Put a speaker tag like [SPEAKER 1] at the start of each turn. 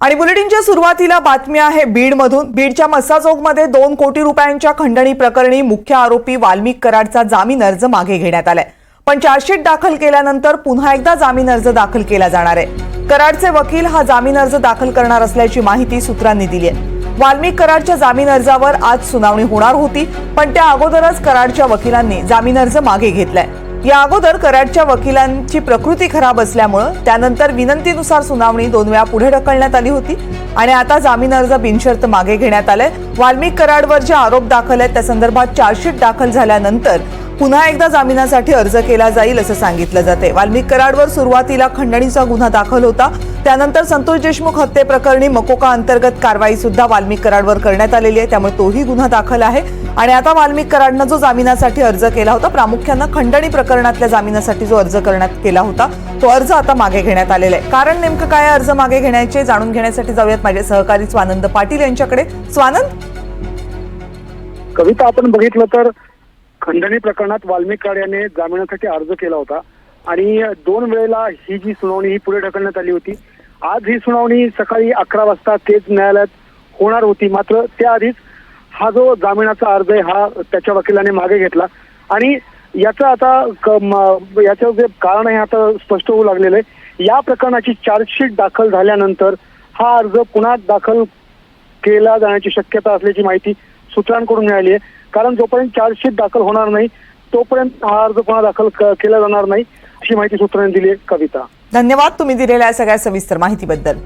[SPEAKER 1] आणि बुलेटिनच्या सुरुवातीला बातमी आहे बीडमधून. बीडच्या मस्साचौकमध्ये दोन कोटी रुपयांच्या खंडणी प्रकरणी मुख्य आरोपी वाल्मिक कराडचा जामीन अर्ज मागे घेण्यात आलाय. पण चार्जशीट दाखल केल्यानंतर पुन्हा एकदा जामीन अर्ज दाखल केला जाणार आहे. कराडचे वकील हा जामीन अर्ज दाखल करणार असल्याची माहिती सूत्रांनी दिली आहे. वाल्मिक कराडच्या जामीन अर्जावर आज सुनावणी होणार होती पण त्या अगोदरच कराडच्या वकिलांनी जामीन अर्ज मागे घेतलाय. या अगोदर कराडच्या वकिलांची प्रकृती खराब असल्यामुळं त्यानंतर विनंतीनुसार सुनावणी दोन वेळा पुढे ढकलण्यात आली होती. आणि आता जामीन अर्ज बिनशर्त मागे घेण्यात आलाय. वाल्मिक कराडवर जे आरोप दाखल आहेत त्या संदर्भात चार्जशीट दाखल झाल्यानंतर पुन्हा एकदा जामिनासाठी अर्ज केला जाईल असं सांगितलं जाते वाल्मिक कराडवर सुरुवातीला खंडणीचा गुन्हा दाखल होता. त्यानंतर संतोष देशमुख हत्येप्रकरणी मकोका अंतर्गत कारवाई सुद्धा वाल्मिक कराडवर करण्यात आलेली आहे. त्यामुळे तोही गुन्हा दाखल आहे. आणि आता वाल्मिक कराडनं जो जामिनासाठी अर्ज केला होता प्रामुख्यानं खंडणी प्रकरणातल्या जामिनासाठी जो अर्ज करण्यात केला होता तो अर्ज आता मागे घेण्यात आलेला आहे. कारण नेमकं काय अर्ज मागे घेण्याचे जाणून घेण्यासाठी जाऊयात माझे सहकारी स्वानंद पाटील यांच्याकडे. स्वानंद?
[SPEAKER 2] कविता आपण बघितलं तर खंडणी प्रकरणात वाल्मिक याने जामिनासाठी अर्ज केला होता. आणि दोन वेळेला ही जी सुनावणी ही पुढे ढकलण्यात आली होती. आज ही सुनावणी सकाळी अकरा वाजता तेच न्यायालयात होणार होती. मात्र त्याआधीच हा जो जामिनाचा अर्ज आहे हा त्याच्या वकिलाने मागे घेतला. आणि याचं आता याचं जे कारण आहे आता स्पष्ट होऊ लागलेलं आहे. या प्रकरणाची चार्जशीट दाखल झाल्यानंतर हा अर्ज पुन्हा दाखल केला जाण्याची शक्यता असल्याची माहिती सूत्रांकडून मिळाली आहे. कारण जोपर्यंत चार्जशीट दाखल होणार नाही तोपर्यंत हा अर्ज पुन्हा दाखल केला जाणार नाही अशी माहिती सूत्रांनी दिली आहे कविता.
[SPEAKER 1] धन्यवाद तुम्ही दिलेल्या सगळ्या सविस्तर माहितीबद्दल.